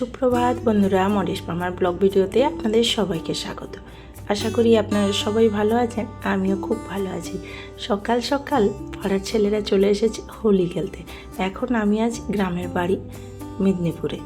সুপ্রভাত বন্ধুরা মরিশ মামার ব্লগ ভিডিওতে আপনাদের সবাইকে স্বাগত। আশা করি আপনারা সবাই ভালো আছেন, আমিও খুব ভালো আছি। সকাল সকাল পাড়ার ছেলেরা চলে এসেছে হোলি খেলতে। এখন আমি আজ গ্রামের বাড়ি, মেদিনীপুরে।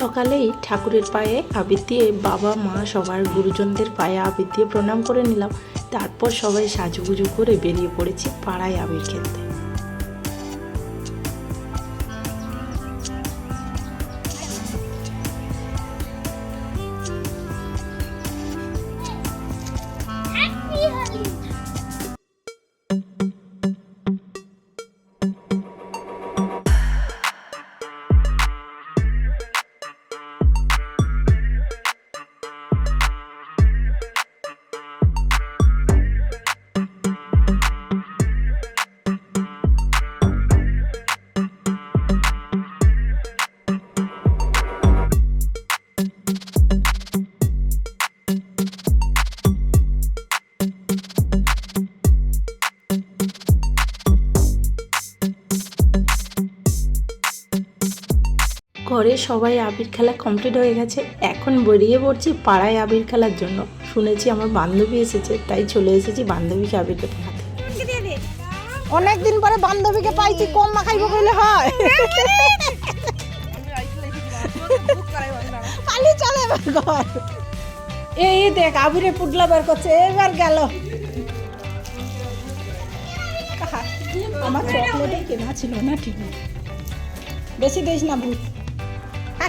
সকালেই ঠাকুরের পায়ে আবির দিয়ে বাবা, মা সবার গুরুজনদের পায়ে আবির দিয়ে প্রণাম করে নিলাম। তারপর সবাই সাজুগুজু করে বেরিয়ে পড়েছি পাড়ায় আবির খেলতে। ঘরে সবাই আবির খেলা কমপ্লিট হয়ে গেছে। এখন বেরিয়ে পড়ছি পাড়ায় আবির খেলার জন্য। শুনেছি আমার বান্ধবী এসেছে, তাই চলে এসেছি বান্ধবীকে আবির দেখাতে অনেকদিন পরে বান্ধবীকে পাইছি, কম মাখাইব বলে হয়। চলে এবার ঘর। এই দেখ, আবিরে পুডলা বের করছে, এবার গেল। আমার চকলেটে কেনা ছিল না ঠিক বেশি দিস না ভূত।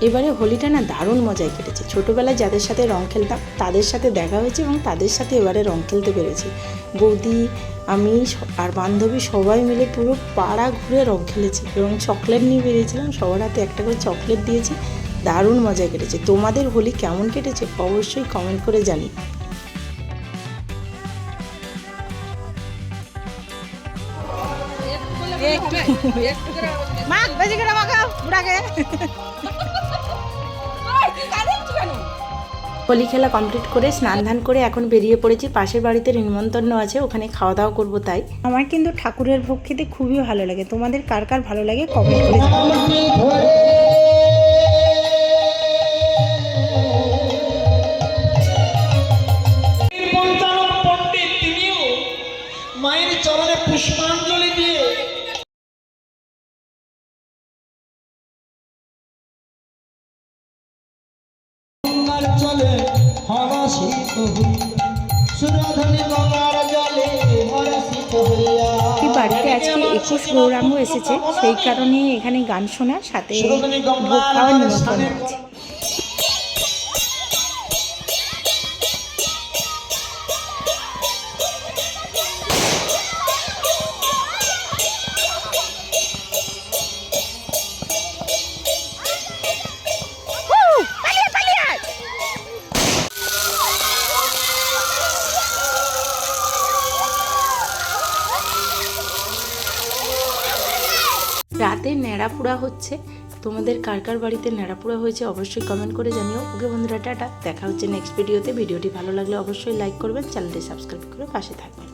এবারে হোলিটা না দারুণ মজায় কেটেছে। ছোটোবেলায় যাদের সাথে রং খেলতাম, তাদের সাথে দেখা হয়েছে এবং তাদের সাথে এবারে রং খেলতে পেরেছি। বৌদি, আমি আর বান্ধবী সবাই মিলে পুরো পাড়া ঘুরে রং খেলেছি এবং চকলেট নিয়ে বেরিয়েছিলাম। সবার হাতে একটা করে চকলেট দিয়েছি। দারুণ মজায় কেটেছে। তোমাদের হোলি কেমন কেটেছে? অবশ্যই কমেন্ট করে জানি মা বেশি করে মাখাও বুড়াকে। হোলি খেলা কমপ্লিট করে স্নান ধান করে এখন বেরিয়ে পড়েছি। পাশের বাড়িতে নিমন্ত্রণ আছে ওখানে খাওয়া দাওয়া করব তাই। আমার কিন্তু ঠাকুরের ভোগ খেতে খুবই ভালো লাগে। তোমাদের কার কার ভালো লাগে কমেন্ট করে মায়ের চরণে পুষ্পাঞ্জলি দিয়ে হরষিত হই সুরধনি গঙ্গার জলে হরষিত হইয়া এই বাড়িতে আজকে একুশ গৌরাঙ্গ এসেছে। সেই কারণে এখানে গান শোনার সাথে ভোগ খাওয়ার নিমন্ত্রণ আছে রাতে ন্যাড়াপুরা হচ্ছে। তোমাদের কার কার বাড়িতে ন্যাড়াপুরা হয়েছে অবশ্যই কমেন্ট করে জানিও। ওকে বন্ধুরা, টাটা। দেখা হচ্ছে নেক্সট ভিডিওতে ভিডিওটি ভালো লাগলে অবশ্যই লাইক করবেন চ্যানেলটি সাবস্ক্রাইব করে পাশে থাকবেন।